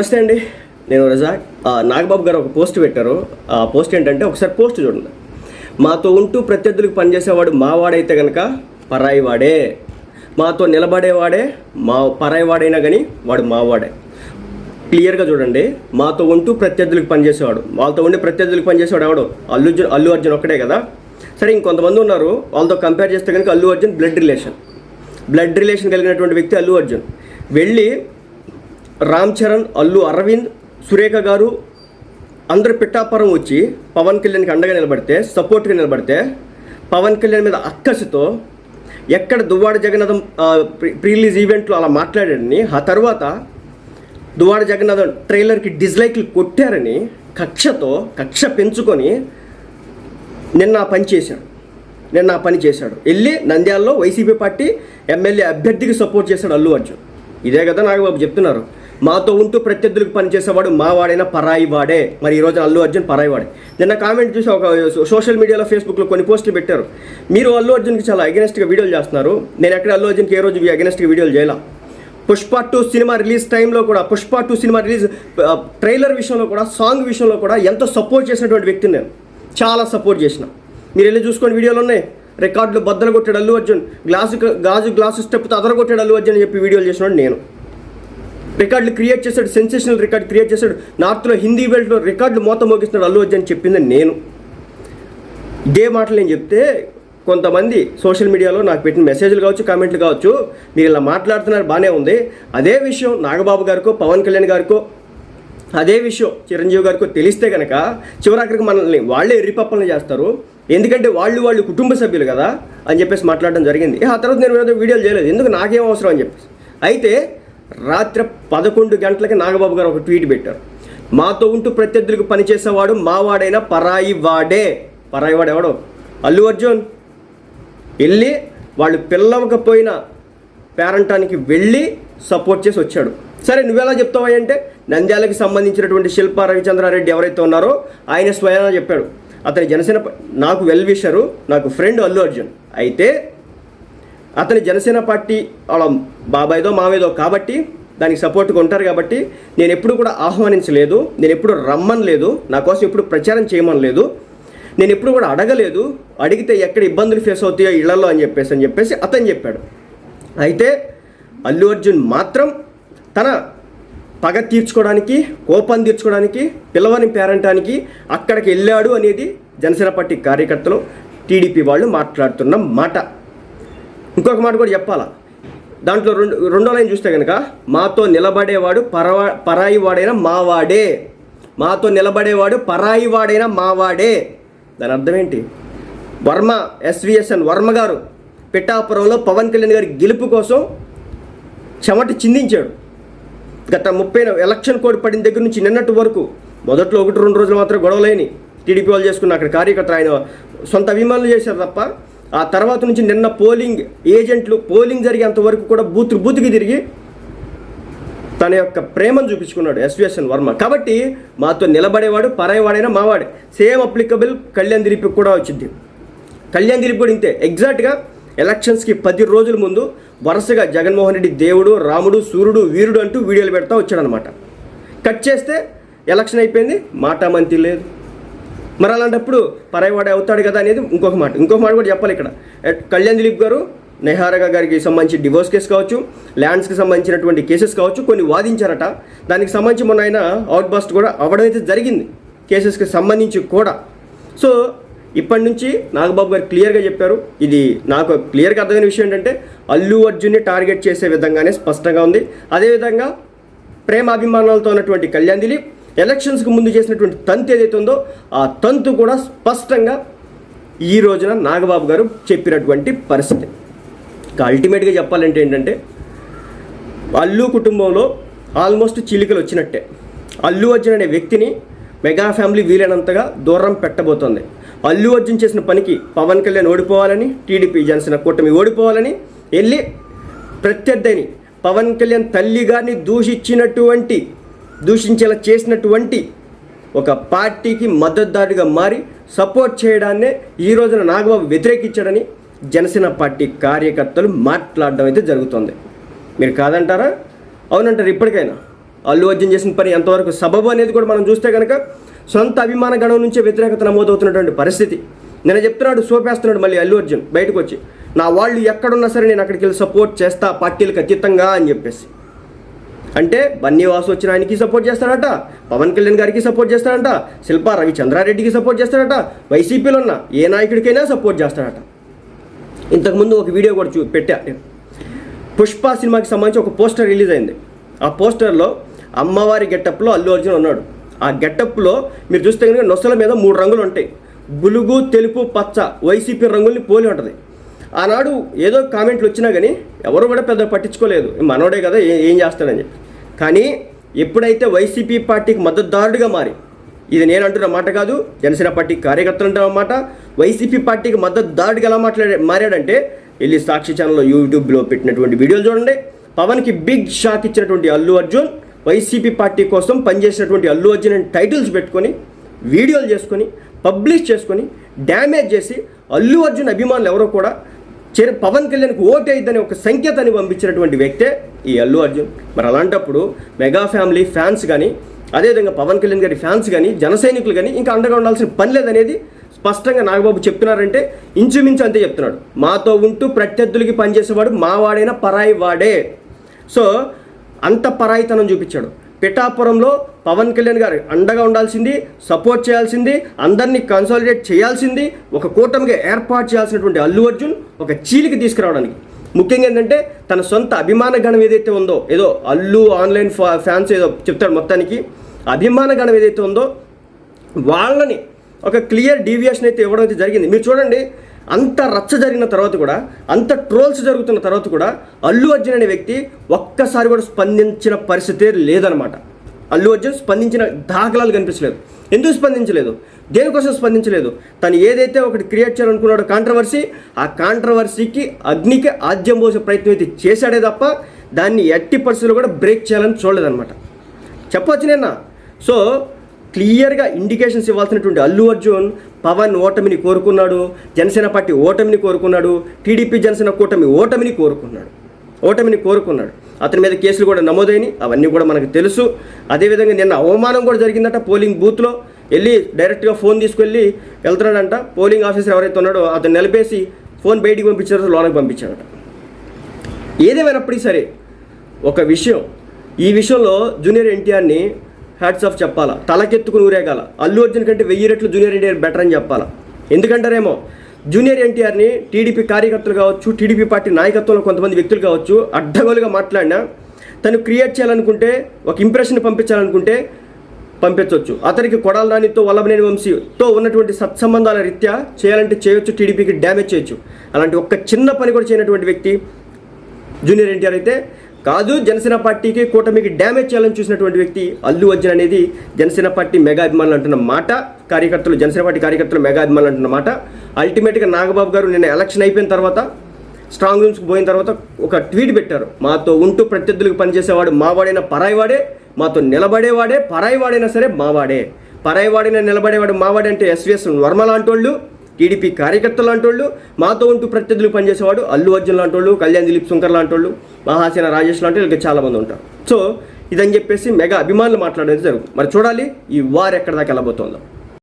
నమస్తే అండి నేను రజాక్. నాగబాబు గారు ఒక పోస్ట్ పెట్టారు. ఆ పోస్ట్ ఏంటంటే ఒకసారి పోస్ట్ చూడండి. మాతో ఉంటూ ప్రత్యర్థులకు పనిచేసేవాడు మావాడైతే కనుక పరాయి వాడే మాతో నిలబడేవాడే మా పరాయి వాడైనా కానీ వాడు మావాడే. క్లియర్గా చూడండి మాతో ఉంటూ ప్రత్యర్థులకు పనిచేసేవాడు. వాళ్ళతో ఉండి ప్రత్యర్థులకు పనిచేసేవాడు ఎవడు? అల్లు అల్లు అర్జున్ ఒక్కడే కదా? సరే ఇంకొంతమంది ఉన్నారు. వాళ్ళతో కంపేర్ చేస్తే కనుక Allu Arjun blood relation blood relation కలిగినటువంటి వ్యక్తి అల్లు అర్జున్. వెళ్ళి రామ్ చరణ్ అల్లు అరవింద్ సురేఖ గారు అందరు పిట్టాపురం వచ్చి పవన్ కళ్యాణ్కి అండగా నిలబడితే సపోర్ట్గా నిలబడితే పవన్ కళ్యాణ్ మీద అక్కసుతో ఎక్కడ దువ్వాడ జగన్నాథం ప్రీ- రిలీజ్ ఈవెంట్లో అలా మాట్లాడాడని ఆ తర్వాత దువ్వాడ జగన్నాథం ట్రైలర్కి డిస్లైక్లు కొట్టారని కక్షతో కక్ష పెంచుకొని నిన్న ఆ పని చేశాడు. నిన్న ఆ పని చేశాడు. వెళ్ళి నంద్యాలలో వైసీపీ పార్టీ ఎమ్మెల్యే అభ్యర్థికి సపోర్ట్ చేశాడు అల్లు అర్జున్. ఇదే కదా నాగబాబు చెప్తున్నారు. మాతో ఉంటూ ప్రత్యర్థులకు పనిచేసేవాడు మా వాడైనా పరాయి వాడే. మరి ఈ రోజు అల్లు అర్జున్ పరాయి వాడే. నిన్న కామెంట్ చూసి ఒక సోషల్ మీడియాలో ఫేస్బుక్లో కొన్ని పోస్టులు పెట్టారు. మీరు అల్లు అర్జున్కి చాలా అగెనెస్ట్గా వీడియోలు చేస్తున్నారు. నేను ఎక్కడ అల్లు అర్జున్కి ఏ రోజు అగెనెస్ట్గా వీడియోలు చేయాల. పుష్ప టూ సినిమా రిలీజ్ టైంలో కూడా Pushpa two cinema release trailer విషయంలో కూడా సాంగ్ విషయంలో కూడా ఎంతో సపోర్ట్ చేసినటువంటి వ్యక్తిని నేను. చాలా సపోర్ట్ చేసిన. మీరు వెళ్ళి చూసుకోండి వీడియోలు ఉన్నాయి. రికార్డులు బద్దలు కొట్టాడు అల్లు అర్జున్. గ్లాసు గాజు గ్లాసు స్టెప్తో అదరగొట్టాడు అల్లు అర్జున్ అని చెప్పి వీడియోలు చేసినాడు నేను. రికార్డులు క్రియేట్ చేశాడు సెన్సేషనల్ రికార్డ్ క్రియేట్ చేశాడు. నార్త్లో హిందీ బెల్ట్లో రికార్డులు మోత మోగిస్తున్నాడు అల్లు అర్జున్ చెప్పింది నేను. ఇదే మాటలు నేను చెప్తే కొంతమంది సోషల్ మీడియాలో నాకు పెట్టిన మెసేజ్లు కావచ్చు కామెంట్లు కావచ్చు మీరు ఇలా మాట్లాడుతున్నారు బాగానే ఉంది. అదే విషయం నాగబాబు గారికో పవన్ కళ్యాణ్ గారికో అదే విషయం చిరంజీవి గారికో తెలిస్తే కనుక చివరాఖరికి మనల్ని వాళ్ళే ఎర్రిపప్పలను చేస్తారు. ఎందుకంటే వాళ్ళు వాళ్ళు కుటుంబ సభ్యులు కదా అని చెప్పేసి మాట్లాడడం జరిగింది. ఆ తర్వాత నేను వీడియోలు చేయలేదు. ఎందుకు నాకేం అవసరం అని చెప్పేసి. అయితే రాత్రి పదకొండు గంటలకి నాగబాబు గారు ఒక ట్వీట్ పెట్టారు. మాతో ఉంటూ ప్రత్యర్థులకు పనిచేసేవాడు మావాడైన పరాయి వాడే పరాయి వాడు ఎవడో అల్లు అర్జున్. వెళ్ళి వాళ్ళు పిల్లవకపోయిన పేరంటానికి వెళ్ళి సపోర్ట్ చేసి వచ్చాడు. సరే నువ్వెలా చెప్తావా అంటే నంద్యాలకు సంబంధించినటువంటి శిల్ప రవిచంద్రారెడ్డి ఎవరైతే ఉన్నారో ఆయన స్వయంగా చెప్పాడు. అతని జనసేన నాకు వెల్ విషరు నాకు ఫ్రెండ్ అల్లు అర్జున్. అయితే అతని జనసేన పార్టీ వాళ్ళ బాబాయ్దో మావేదో కాబట్టి దానికి సపోర్ట్గా ఉంటారు కాబట్టి నేను ఎప్పుడు కూడా ఆహ్వానించలేదు నేను ఎప్పుడు రమ్మని లేదు నా కోసం ఎప్పుడు ప్రచారం చేయమని లేదు నేను ఎప్పుడు కూడా అడగలేదు అడిగితే ఎక్కడ ఇబ్బందులు ఫేస్ అవుతాయో ఇళ్ళలో అని చెప్పేసి అని చెప్పేసి అతను చెప్పాడు. అయితే అల్లు అర్జున్ మాత్రం తన పగ తీర్చుకోవడానికి కోపం తీర్చుకోవడానికి పిల్లవని పేరంటానికి అక్కడికి వెళ్ళాడు అనేది జనసేన పార్టీ కార్యకర్తలు టీడీపీ వాళ్ళు మాట్లాడుతున్న మాట. ఇంకొక మాట కూడా చెప్పాలా? దాంట్లో రెండు రెండో లైన్ చూస్తే కనుక మాతో నిలబడేవాడు పరవా పరాయి వాడైన మావాడే. మాతో నిలబడేవాడు పరాయి వాడైన మావాడే. దాని అర్థం ఏంటి? వర్మ ఎస్విఎస్ఎన్ వర్మ గారు పిఠాపురంలో పవన్ కళ్యాణ్ గారి గెలుపు కోసం చెమట చిందించాడు. గత ముప్పై ఎలక్షన్ కోడ్ పడిన దగ్గర నుంచి నిన్నటి వరకు మొదట్లో ఒకటి రెండు రోజులు మాత్రం గొడవలేని టీడీపీ వాళ్ళు చేసుకున్న అక్కడ కార్యకర్తలు ఆయన సొంత అభిమానులు చేశారు తప్ప ఆ తర్వాత నుంచి నిన్న పోలింగ్ ఏజెంట్లు పోలింగ్ జరిగేంత వరకు కూడా బూత్ బూత్కి తిరిగి తన యొక్క ప్రేమను చూపించుకున్నాడు ఎస్విఎస్ఎన్ వర్మ. కాబట్టి మాతో నిలబడేవాడు పరాయవాడైనా మావాడే. సేమ్ అప్లికబుల్ కళ్యాణ్ దిలీప్కి కూడా వచ్చింది. కళ్యాణ్ దిలీప్ కూడా ఇంతే. ఎగ్జాక్ట్గా ఎలక్షన్స్కి పది రోజుల ముందు వరుసగా జగన్మోహన్ రెడ్డి దేవుడు రాముడు సూర్యుడు వీరుడు అంటూ వీడియోలు పెడతా వచ్చాడనమాట కట్ చేస్తే ఎలక్షన్ అయిపోయింది. మాట మంతి లేదు. మరి అలాంటప్పుడు పరాయవాడే అవుతాడు కదా అనేది ఇంకొక మాట. ఇంకొక మాట కూడా చెప్పాలి ఇక్కడ. కళ్యాణ్ దిలీప్ గారు నెహారగా గారికి సంబంధించి డివోర్స్ కేసు కావచ్చు ల్యాండ్స్కి సంబంధించినటువంటి కేసెస్ కావచ్చు కొన్ని వాదించారట. దానికి సంబంధించి మొన్న ఆయన అవుట్ బస్ట్ కూడా అవ్వడం అయితే జరిగింది. కేసెస్కి సంబంధించి కూడా. సో ఇప్పటి నుంచి నాగబాబు గారు క్లియర్గా చెప్పారు. ఇది నాకు క్లియర్గా అర్థమైన విషయం ఏంటంటే అల్లు అర్జున్ని టార్గెట్ చేసే విధంగానే స్పష్టంగా ఉంది. అదేవిధంగా ప్రేమాభిమానాలతో ఉన్నటువంటి కళ్యాణ్ దిలీప్ ఎలక్షన్స్కి ముందు చేసినటువంటి తంతు ఏదైతే ఉందో ఆ తంతు కూడా స్పష్టంగా ఈ రోజున నాగబాబు గారు చెప్పినటువంటి పరిస్థితి. ఇంకా అల్టిమేట్గా చెప్పాలంటే ఏంటంటే అల్లు కుటుంబంలో ఆల్మోస్ట్ చిలికలు వచ్చినట్టే. అల్లు అర్జున్ అనే వ్యక్తిని మెగా ఫ్యామిలీ వీలైనంతగా దూరం పెట్టబోతోంది. అల్లు అర్జున్ చేసిన పనికి పవన్ కళ్యాణ్ ఓడిపోవాలని టీడీపీ జనసేన కూటమి ఓడిపోవాలని వెళ్ళి ప్రత్యర్థిని పవన్ కళ్యాణ్ తల్లి గారిని దూషించినటువంటి దూషించేలా చేసినటువంటి ఒక పార్టీకి మద్దతుదారుగా మారి సపోర్ట్ చేయడాన్నే ఈ రోజున నాగబాబు వ్యతిరేకించాడని జనసేన పార్టీ కార్యకర్తలు మాట్లాడడం అయితే జరుగుతుంది. మీరు కాదంటారా? అవునంటారు ఇప్పటికైనా. అల్లు అర్జున్ చేసిన పని ఎంతవరకు సబబు అనేది కూడా మనం చూస్తే కనుక సొంత అభిమాన గణం నుంచే వ్యతిరేకత నమోదవుతున్నటువంటి పరిస్థితి. నేను చెప్తున్నాడు సోపేస్తున్నాడు మళ్ళీ అల్లు అర్జున్ బయటకు వచ్చి నా వాళ్ళు ఎక్కడున్నా సరే నేను అక్కడికి వెళ్ళి సపోర్ట్ చేస్తా పార్టీలకు అతీతంగా అని చెప్పేసి. అంటే బన్నీవాసు వచ్చిన ఆయనకి సపోర్ట్ చేస్తాడట పవన్ కళ్యాణ్ గారికి సపోర్ట్ చేస్తాడట శిల్పా రవిచంద్రారెడ్డికి సపోర్ట్ చేస్తాడట వైసీపీలో ఉన్న ఏ నాయకుడికైనా సపోర్ట్ చేస్తాడట. ఇంతకుముందు ఒక వీడియో కూడా చూ పెట్టా. పుష్ప సినిమాకి సంబంధించి ఒక పోస్టర్ రిలీజ్ అయింది. ఆ పోస్టర్లో అమ్మవారి గెటప్లో అల్లు అర్జున్ ఉన్నాడు. ఆ గెటప్లో మీరు చూస్తే కనుక నొసల మీద మూడు రంగులు ఉంటాయి. బులుగు తెలుపు పచ్చ వైసీపీ రంగుల్ని పోలి ఉంటుంది. ఆనాడు ఏదో కామెంట్లు వచ్చినా కానీ ఎవరు కూడా పెద్ద పట్టించుకోలేదు. మనోడే కదా ఏం చేస్తాడని చెప్పి. కానీ ఎప్పుడైతే వైసీపీ పార్టీకి మద్దతుదారుడిగా మారి ఇది నేను అంటున్న మాట కాదు జనసేన పార్టీ కార్యకర్తలు అంటున్న మాట వైసీపీ పార్టీకి మద్దతుదారుడిగా ఎలా మాట్లాడే మారాడంటే వెళ్ళి సాక్షి ఛానల్లో యూట్యూబ్లో పెట్టినటువంటి వీడియోలు చూడండి. పవన్కి బిగ్ షాక్ ఇచ్చినటువంటి అల్లు అర్జున్ వైసీపీ పార్టీ కోసం పనిచేసినటువంటి అల్లు అర్జున్ అని టైటిల్స్ పెట్టుకొని వీడియోలు చేసుకొని పబ్లిష్ చేసుకొని డ్యామేజ్ చేసి అల్లు అర్జున్ అభిమానులు ఎవరో కూడా చిర పవన్ కళ్యాణ్కి ఓటు అయిద్దని ఒక సంకేతాన్ని పంపించినటువంటి వ్యక్తే ఈ అల్లు అర్జున్. మరి అలాంటప్పుడు మెగా ఫ్యామిలీ ఫ్యాన్స్ కానీ అదేవిధంగా పవన్ కళ్యాణ్ గారి ఫ్యాన్స్ కానీ జనసైనికులు కానీ ఇంకా అండగా ఉండాల్సిన పని లేదనేది స్పష్టంగా నాగబాబు చెప్తున్నారంటే ఇంచుమించు అంతే చెప్తున్నాడు. మాతో ఉంటూ ప్రత్యర్థులకి పనిచేసేవాడు మావాడైన పరాయి వాడే సో అంత పరాయితనం చూపించాడు. పిఠాపురంలో పవన్ కళ్యాణ్ గారు అండగా ఉండాల్సింది సపోర్ట్ చేయాల్సింది అందరినీ కన్సాలిడేట్ చేయాల్సింది ఒక కూటమిగా ఏర్పాటు చేయాల్సినటువంటి అల్లు అర్జున్ ఒక చీలికి తీసుకురావడానికి. ముఖ్యంగా ఏంటంటే తన సొంత అభిమాన గణం ఏదైతే ఉందో ఏదో అల్లు ఆన్లైన్ ఫా ఫ్యాన్స్ ఏదో చెప్తాడు మొత్తానికి అభిమాన గణం ఏదైతే ఉందో వాళ్ళని ఒక క్లియర్ డీవియేషన్ అయితే ఇవ్వడం అయితే జరిగింది. మీరు చూడండి అంత రచ్చ జరిగిన తర్వాత కూడా అంత ట్రోల్స్ జరుగుతున్న తర్వాత కూడా అల్లు అర్జున్ అనే వ్యక్తి ఒక్కసారి కూడా స్పందించిన పరిస్థితే లేదనమాట అల్లు అర్జున్ స్పందించిన దాఖలాలు కనిపించలేదు. ఎందుకు స్పందించలేదు? దేనికోసం స్పందించలేదు? తను ఏదైతే ఒకటి క్రియేట్ చేయాలనుకున్నాడో కాంట్రవర్సీ ఆ కాంట్రవర్సీకి అగ్నికి ఆద్యం పోసే ప్రయత్నం అయితే చేశాడే తప్ప దాన్ని ఎట్టి పరిస్థితుల్లో కూడా బ్రేక్ చేయాలని చూడలేదన్నమాట. చెప్పవచ్చు నిన్న సో క్లియర్గా ఇండికేషన్స్ ఇవ్వాల్సినటువంటి అల్లు అర్జున్ పవన్ ఓటమిని కోరుకున్నాడు జనసేన పార్టీ ఓటమిని కోరుకున్నాడు టీడీపీ జనసేన కూటమి ఓటమిని కోరుకున్నాడు. ఓటమిని కోరుకున్నాడు. అతని మీద కేసులు కూడా నమోదైనవి అవన్నీ కూడా మనకు తెలుసు. అదేవిధంగా నిన్న అవమానం కూడా జరిగిందట పోలింగ్ బూత్లో. వెళ్ళి డైరెక్ట్గా ఫోన్ తీసుకెళ్ళి వెళ్తున్నాడంట. పోలింగ్ ఆఫీసర్ ఎవరైతే ఉన్నాడో అతను నిలిపేసి ఫోన్ బయటికి పంపించారు లోనకి పంపించాడట. ఏదేమైనప్పటికీ సరే ఒక విషయం. ఈ విషయంలో జూనియర్ ఎన్టీఆర్ని హ్యాట్స్ ఆఫ్ చెప్పాలా? తలకెత్తుకుని ఊరేగాల? అల్లు అర్జున్ కంటే వెయ్యి రెట్లు జూనియర్ ఎన్టీఆర్ బెటర్ అని చెప్పాలా? ఎందుకంటారేమో? జూనియర్ ఎన్టీఆర్ని టీడీపీ కార్యకర్తలు కావచ్చు టీడీపీ పార్టీ నాయకత్వంలో కొంతమంది వ్యక్తులు కావచ్చు అడ్డగోలుగా మాట్లాడినా తను క్రియేట్ చేయాలనుకుంటే ఒక ఇంప్రెషన్ పంపించాలనుకుంటే పంపించవచ్చు అతనికి కొడాల నానితో వల్లభనేని వంశీతో ఉన్నటువంటి సత్సంబంధాల రీత్యా చేయాలంటే చేయొచ్చు టీడీపీకి డ్యామేజ్ చేయొచ్చు. అలాంటి ఒక్క చిన్న పని కూడా చేయనటువంటి వ్యక్తి జూనియర్ ఎన్టీఆర్ అయితే కాదు జనసేన పార్టీకి కూటమికి డ్యామేజ్ చేయాలని చూసినటువంటి వ్యక్తి అల్లు అర్జున్ అనేది జనసేన పార్టీ మెగా అభిమానులు అంటున్న మాట కార్యకర్తలు జనసేన పార్టీ కార్యకర్తలు మెగా అభిమానులు అంటున్న మాట. అల్టిమేట్గా నాగబాబు గారు నిన్న ఎలక్షన్ అయిపోయిన తర్వాత స్ట్రాంగ్ రూమ్స్కి పోయిన తర్వాత ఒక ట్వీట్ పెట్టారు. మాతో ఉంటూ ప్రత్యర్థులకు పనిచేసేవాడు మావాడైన పరాయివాడే మాతో నిలబడేవాడే పరాయివాడైనా సరే మావాడే. పరాయివాడైనా నిలబడేవాడు మావాడే అంటే ఎస్విఎస్ వర్మ లాంటోళ్ళు. టీడీపీ కార్యకర్తలు లాంటోళ్ళు మాతో ఉంటూ ప్రత్యర్థులు పనిచేసేవాడు అల్లు అర్జున్ లాంటోళ్ళు కళ్యాణ్ దిలీప్ శంకర్ లాంటోళ్ళు మహాసేన రాజేష్ లాంటి వీళ్ళకి చాలామంది ఉంటారు. సో ఇదని చెప్పేసి మెగా అభిమానులు మాట్లాడేది జరుగుతుంది మరి చూడాలి ఈ వార్ ఎక్కడ దాకా వెళ్ళబోతోందో.